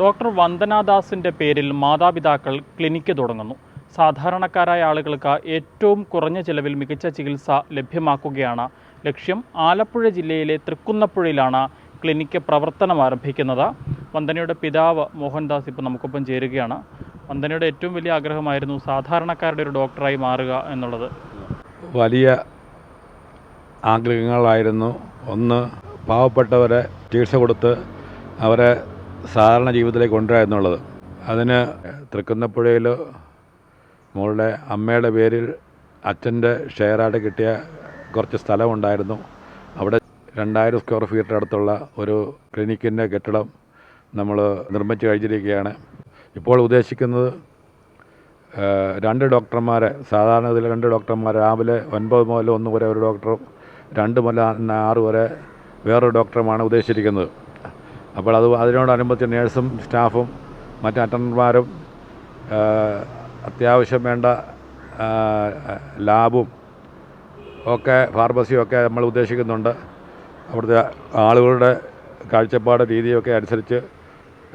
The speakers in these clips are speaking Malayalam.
ഡോക്ടർ വന്ദനാദാസിന്റെ പേരിൽ മാതാപിതാക്കൾ ക്ലിനിക്ക് തുടങ്ങുന്നു. സാധാരണക്കാരായ ആളുകൾക്ക് ഏറ്റവും കുറഞ്ഞ ചിലവിൽ മികച്ച ചികിത്സ ലഭ്യമാക്കുകയാണ്. ലക്ഷ്യം ആലപ്പുഴ ജില്ലയിലെ തൃക്കുന്നപ്പുഴയിലാണ് ക്ലിനിക്ക് പ്രവർത്തനം ആരംഭിക്കുന്നത്. വന്ദനയുടെ പിതാവ് മോഹൻദാസ് ഇപ്പോൾ നമുക്കൊപ്പം ചേരുകയാണ്. വന്ദനയുടെ ഏറ്റവും വലിയ ആഗ്രഹമായിരുന്നു സാധാരണക്കാരുടെ ഒരു ഡോക്ടറായി മാറുക എന്നുള്ളത്. വലിയ ആഗ്രഹങ്ങളായിരുന്നു. ഒന്ന് പാവപ്പെട്ടവരെ ചികിത്സ കൊടുത്ത് അവരെ സാധാരണ ജീവിതത്തിലേക്ക് കൊണ്ടുവരിക എന്നുള്ളത്. അതിന് തൃക്കുന്നപ്പുഴയിൽ മോളുടെ അമ്മയുടെ പേരിൽ അച്ഛന്റെ ഷെയറായിട്ട് കിട്ടിയ കുറച്ച് സ്ഥലമുണ്ടായിരുന്നു. അവിടെ രണ്ടായിരം സ്ക്വയർ ഫീറ്റ് അടുത്തുള്ള ഒരു ക്ലിനിക്കിന്റെ കെട്ടിടം നമ്മൾ നിർമ്മിച്ചു കഴിഞ്ഞിരിക്കുകയാണ്. ഇപ്പോൾ ഉദ്ദേശിക്കുന്നത് രണ്ട് ഡോക്ടർമാരെ സാധാരണ ഇതിൽ രണ്ട് ഡോക്ടർമാർ രാവിലെ ഒൻപത് മുതൽ ഒന്ന് വരെ ഒരു ഡോക്ടറും രണ്ട് മുതൽ ആറ് വരെ വേറൊരു ഡോക്ടറുമാണ് ഉദ്ദേശിച്ചിരിക്കുന്നത്. അപ്പോൾ അത് അതിനോടനുബന്ധിച്ച് നേഴ്സും സ്റ്റാഫും മറ്റ് അറ്റൻഡർമാരും അത്യാവശ്യം വേണ്ട ലാബും ഒക്കെ ഫാർമസിയും ഒക്കെ നമ്മൾ ഉദ്ദേശിക്കുന്നുണ്ട്. അവിടുത്തെ ആളുകളുടെ കാഴ്ചപ്പാട് രീതിയൊക്കെ അനുസരിച്ച്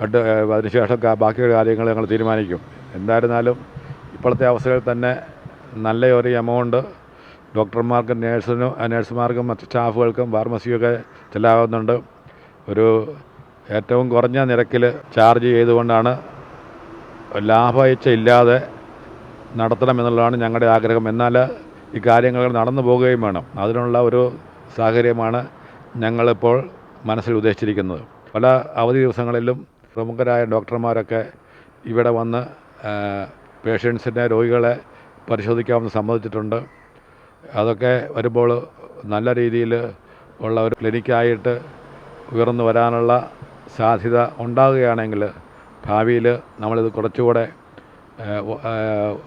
ഏഹ് അതിനുശേഷം ബാക്കിയുള്ള ബാക്കി കാര്യങ്ങൾ ഞങ്ങൾ തീരുമാനിക്കും. എന്തായിരുന്നാലും ഇപ്പോഴത്തെ അവസ്ഥയിൽ തന്നെ നല്ല ഒരു എമൗണ്ട് ഡോക്ടർമാർക്കും നേഴ്സിനും നേഴ്സുമാർക്കും മറ്റ് സ്റ്റാഫുകൾക്കും ഫാർമസിയൊക്കെ ചെലവാകുന്നുണ്ട് ഒരു ഏറ്റവും കുറഞ്ഞ നിരക്കിൽ ചാർജ് ചെയ്തുകൊണ്ടാണ് ലാഭയിച്ച ഇല്ലാതെ നടത്തണമെന്നുള്ളതാണ് ഞങ്ങളുടെ ആഗ്രഹം. എന്നാൽ ഈ കാര്യങ്ങൾ നടന്നു പോവുകയും വേണം. അതിനുള്ള ഒരു സാഹചര്യമാണ് ഞങ്ങളിപ്പോൾ മനസ്സിൽ ഉദ്ദേശിച്ചിരിക്കുന്നത്. പല അവധി ദിവസങ്ങളിലും പ്രമുഖരായ ഡോക്ടർമാരൊക്കെ ഇവിടെ വന്ന് പേഷ്യൻസിന്റെ രോഗികളെ പരിശോധിക്കാമെന്ന് സമ്മതിച്ചിട്ടുണ്ട്. അതൊക്കെ വരുമ്പോൾ നല്ല രീതിയിൽ ഉള്ള ഒരു ക്ലിനിക്കായിട്ട് ഉയർന്നു വരാനുള്ള സാധ്യത ഉണ്ടാകുകയാണെങ്കിൽ ഭാവിയിൽ നമ്മളിത് കുറച്ചുകൂടെ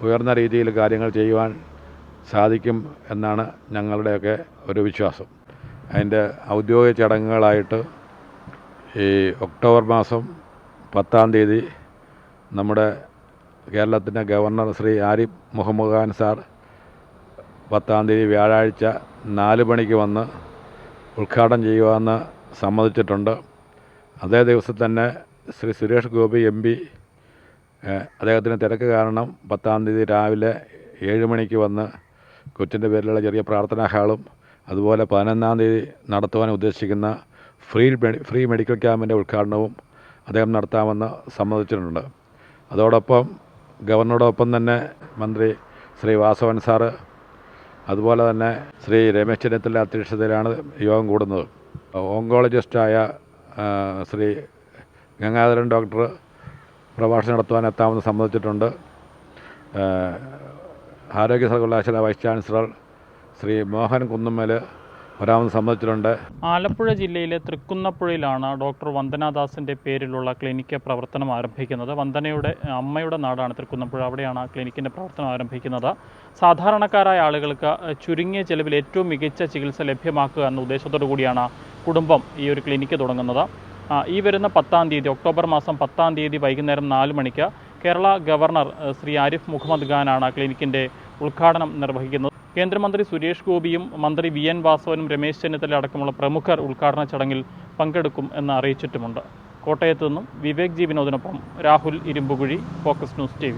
ഉയർന്ന രീതിയിൽ കാര്യങ്ങൾ ചെയ്യുവാൻ സാധിക്കും എന്നാണ് ഞങ്ങളുടെയൊക്കെ ഒരു വിശ്വാസം. അതിന്റെ ഔദ്യോഗിക ചടങ്ങുകളായിട്ട് ഈ ഒക്ടോബർ മാസം പത്താം തീയതി നമ്മുടെ കേരളത്തിന്റെ ഗവർണർ ശ്രീ ആരിഫ് മുഹമ്മദ് ഖാൻ സാർ പത്താം തീയതി വ്യാഴാഴ്ച നാല് മണിക്ക് വന്ന് ഉദ്ഘാടനം ചെയ്യുവാന്ന് സമ്മതിച്ചിട്ടുണ്ട്. അതേ ദിവസം തന്നെ ശ്രീ സുരേഷ് ഗോപി എം പി അദ്ദേഹത്തിന് തിരക്ക് കാരണം പത്താം തീയതി രാവിലെ ഏഴ് മണിക്ക് വന്ന് കൊച്ചിന്റെ പേരിലുള്ള ചെറിയ പ്രാർത്ഥനാ ഹാളും അതുപോലെ പതിനൊന്നാം തീയതി നടത്തുവാൻ ഉദ്ദേശിക്കുന്ന ഫ്രീ ഫ്രീ മെഡിക്കൽ ക്യാമ്പിന്റെ ഉദ്ഘാടനവും അദ്ദേഹം നടത്താമെന്ന് സമ്മതിച്ചിട്ടുണ്ട്. അതോടൊപ്പം ഗവർണറോടൊപ്പം തന്നെ മന്ത്രി ശ്രീ വാസവൻ സാറ് അതുപോലെ തന്നെ ശ്രീ രമേശ് ചെന്നിത്തല അധ്യക്ഷതയിലാണ് യോഗം കൂടുന്നത്. ഓങ്കോളജിസ്റ്റായ ശ്രീ ഗംഗാധരൻ ഡോക്ടർ പ്രഭാഷണം നടത്തുവാൻ എത്താമെന്ന് സമ്മതിച്ചിട്ടുണ്ട്. ആരോഗ്യ സർവകലാശാല വൈസ് ചാൻസലർ ശ്രീ മോഹൻ കുന്നുമ്മൽ വരാമെന്ന് സമ്മതിച്ചിട്ടുണ്ട് ആലപ്പുഴ ജില്ലയിലെ തൃക്കുന്നപ്പുഴയിലാണ് ഡോക്ടർ വന്ദനാദാസിന്റെ പേരിലുള്ള ക്ലിനിക്ക് പ്രവർത്തനം ആരംഭിക്കുന്നത്. വന്ദനയുടെ അമ്മയുടെ നാടാണ് തൃക്കുന്നപ്പുഴ. അവിടെയാണ് ആ ക്ലിനിക്കിന്റെ പ്രവർത്തനം ആരംഭിക്കുന്നത്. സാധാരണക്കാരായ ആളുകൾക്ക് ചുരുങ്ങിയ ചെലവിൽ ഏറ്റവും മികച്ച ചികിത്സ ലഭ്യമാക്കുക എന്ന ഉദ്ദേശത്തോടു കൂടിയാണ് കുടുംബം ഈ ഒരു ക്ലിനിക്ക് തുടങ്ങുന്നത്. ഈ വരുന്ന പത്താം തീയതി ഒക്ടോബർ മാസം പത്താം തീയതി വൈകുന്നേരം നാല് മണിക്ക് കേരള ഗവർണർ ശ്രീ ആരിഫ് മുഹമ്മദ് ഖാനാണ് ക്ലിനിക്കിന്റെ ഉദ്ഘാടനം നിർവഹിക്കുന്നത്. കേന്ദ്രമന്ത്രി സുരേഷ് ഗോപിയും മന്ത്രി വി എൻ വാസവനും രമേശ് ചെന്നിത്തല അടക്കമുള്ള പ്രമുഖർ ഉദ്ഘാടന ചടങ്ങിൽ പങ്കെടുക്കും എന്ന് അറിയിച്ചിട്ടുമുണ്ട്. കോട്ടയത്തു നിന്നും Vivek G വിനോദിനൊപ്പം Rahul Irumbukuzhi focus news T